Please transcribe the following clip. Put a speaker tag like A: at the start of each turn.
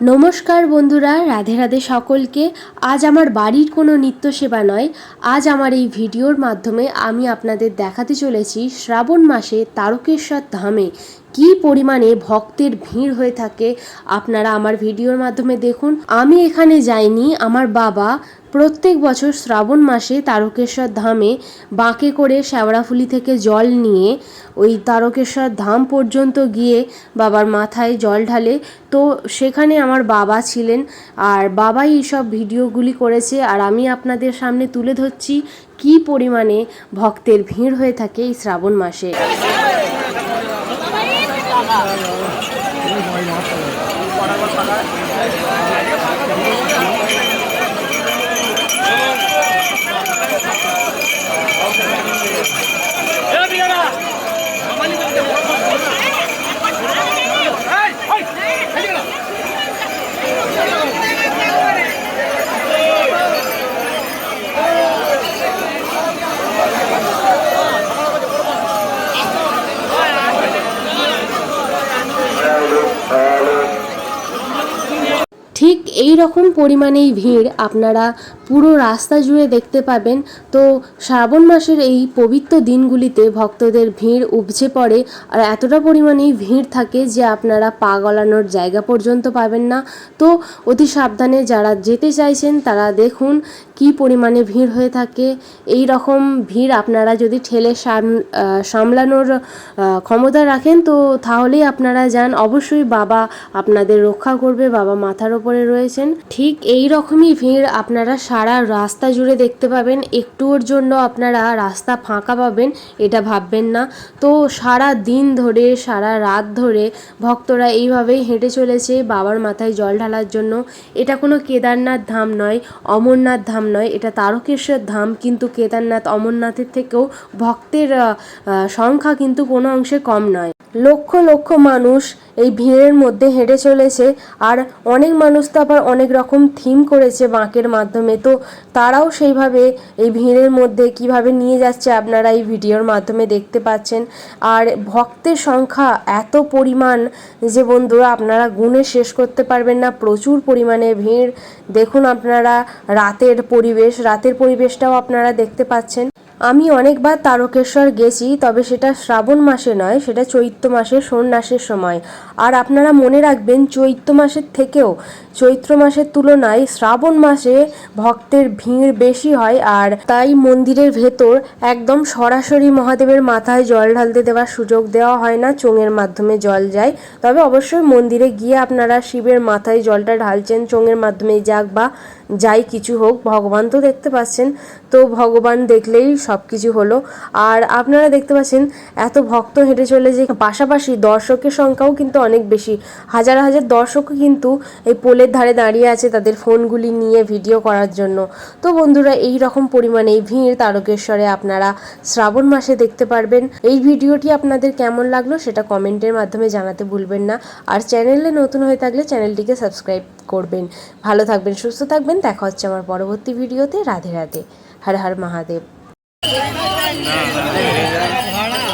A: নমস্কার বন্ধুরা, রাধে রাধে সকলকে। আজ আমার বাড়ির কোনো নিত্য সেবা নয়। আজ আমার এই ভিডিওর মাধ্যমে আমি আপনাদের দেখাতে চলেছি শ্রাবণ মাসে তারকেশ্বর ধামে কি পরিমাণে ভক্তের ভিড় হয়ে থাকে। আপনারা আমার ভিডিওর মাধ্যমে দেখুন। আমি এখানে যাইনি, আমার বাবা প্রত্যেক বছর শ্রাবণ মাসে তারকেশ্বর ধামে বাঁকে করে শ্যাওড়াফুলি থেকে জল নিয়ে ওই তারকেশ্বর ধাম পর্যন্ত গিয়ে বাবার মাথায় জল ঢালে। তো সেখানে আমার বাবা ছিলেন আর বাবাই এইসব ভিডিওগুলি করেছে আর আমি আপনাদের সামনে তুলে ধরছি কী পরিমাণে ভক্তের ভিড় হয়ে থাকে এই শ্রাবণ মাসে ঠিক এই রকম পরিমাণেই ভিড় আপনারা পুরো রাস্তা জুড়ে দেখতে পাবেন। তো শ্রাবণ মাসের এই পবিত্র দিনগুলিতে ভক্তদের ভিড় উপচে পড়ে আর এতটা পরিমাণেই ভিড় থাকে যে আপনারা পা গলানোর জায়গা পর্যন্ত পাবেন না। তো অতি সাবধানে যারা যেতে চাইছেন তারা দেখুন কি পরিমাণে ভিড় হয়ে থাকে। এই রকম ভিড় আপনারা যদি ঠেলে সাম- সামলানোর ক্ষমতা রাখেন তো তাহলেই আপনারা যান। অবশ্যই বাবা আপনাদের রক্ষা করবে, বাবা মাথার ওপরে রয়েছেন ঠিক এই রকমই ভিড় আপনারা সারা রাস্তা জুড়ে দেখতে পাবেন। একটুর জন্য আপনারা রাস্তা ফাঁকা পাবেন, এটা ভাববেন না। তো সারা দিন ধরে, সারা রাত ধরে ভক্তরা এইভাবেই হেঁটে চলেছে বাবার মাথায় জল ঢালার জন্য। এটা কোনো কেদারনাথ ধাম নয়, অমরনাথ ধাম নয়, এটা তারকেশ্বর ধাম। কিন্তু কেদারনাথ অমরনাথের থেকেও ভক্তের সংখ্যা কিন্তু কোনো অংশে কম নয়। লক্ষ লক্ষ মানুষ এই ভিড়ের মধ্যে হেঁটে চলেছে, আর অনেক মানুষ তো আবার অনেক রকম থিম করেছে বাঁকের মাধ্যমে। তো তারাও সেইভাবে এই ভিড়ের মধ্যে কীভাবে নিয়ে যাচ্ছে আপনারা এই ভিডিওর মাধ্যমে দেখতে পাচ্ছেন। আর ভক্তের সংখ্যা এত পরিমাণ যে বন্ধুরা, আপনারা গুণে শেষ করতে পারবেন না, প্রচুর পরিমাণে ভিড়। দেখুন আপনারা রাতের পরিবেশ, রাতের পরিবেশটাও আপনারা দেখতে পাচ্ছেন। আমি অনেকবার তারকেশ্বর গেছি, তবে সেটা শ্রাবণ মাসে নয়, সেটা চৈত্র মাসে সন্ন্যাসের সময়। আর আপনারা মনে রাখবেন, চৈত্র মাসের থেকেও, চৈত্র মাসের তুলনায় শ্রাবণ মাসে ভক্তের ভিড় বেশি হয়, আর তাই মন্দিরের ভেতর একদম সরাসরি মহাদেবের মাথায় জল ঢালতে দেওয়ার সুযোগ দেওয়া হয় না, চোঙের মাধ্যমে জল যায়। তবে অবশ্যই মন্দিরে গিয়ে আপনারা শিবের মাথায় জলটা ঢালছেন, চোঙের মাধ্যমে যাক বা যাই কিছু হোক, ভগবান তো দেখতে পাচ্ছেন। তো ভগবান দেখলেই সব কিছু হলো। আর আপনারা দেখতে পাচ্ছেন, এত ভক্ত হেঁটে চলে যে, পাশাপাশি দর্শকের সংখ্যাও কিন্তু অনেক বেশি। হাজার হাজার দর্শকও কিন্তু এই পোলের ধারে দাঁড়িয়ে আছে তাদের ফোনগুলি নিয়ে ভিডিও করার জন্য। তো বন্ধুরা, এই রকম পরিমাণে এই ভিড় তারকেশ্বরে আপনারা শ্রাবণ মাসে দেখতে পারবেন। এই ভিডিওটি আপনাদের কেমন লাগল সেটা কমেন্টের মাধ্যমে জানাতে ভুলবেন না। আর চ্যানেলে নতুন হয়ে থাকলে চ্যানেলটিকে সাবস্ক্রাইব করবেন। ভালো থাকবেন, সুস্থ থাকবেন। দেখা হচ্ছে আমার পরবর্তী ভিডিওতে। রাধে রাধে। হর হর মহাদেব।
B: ভাড়া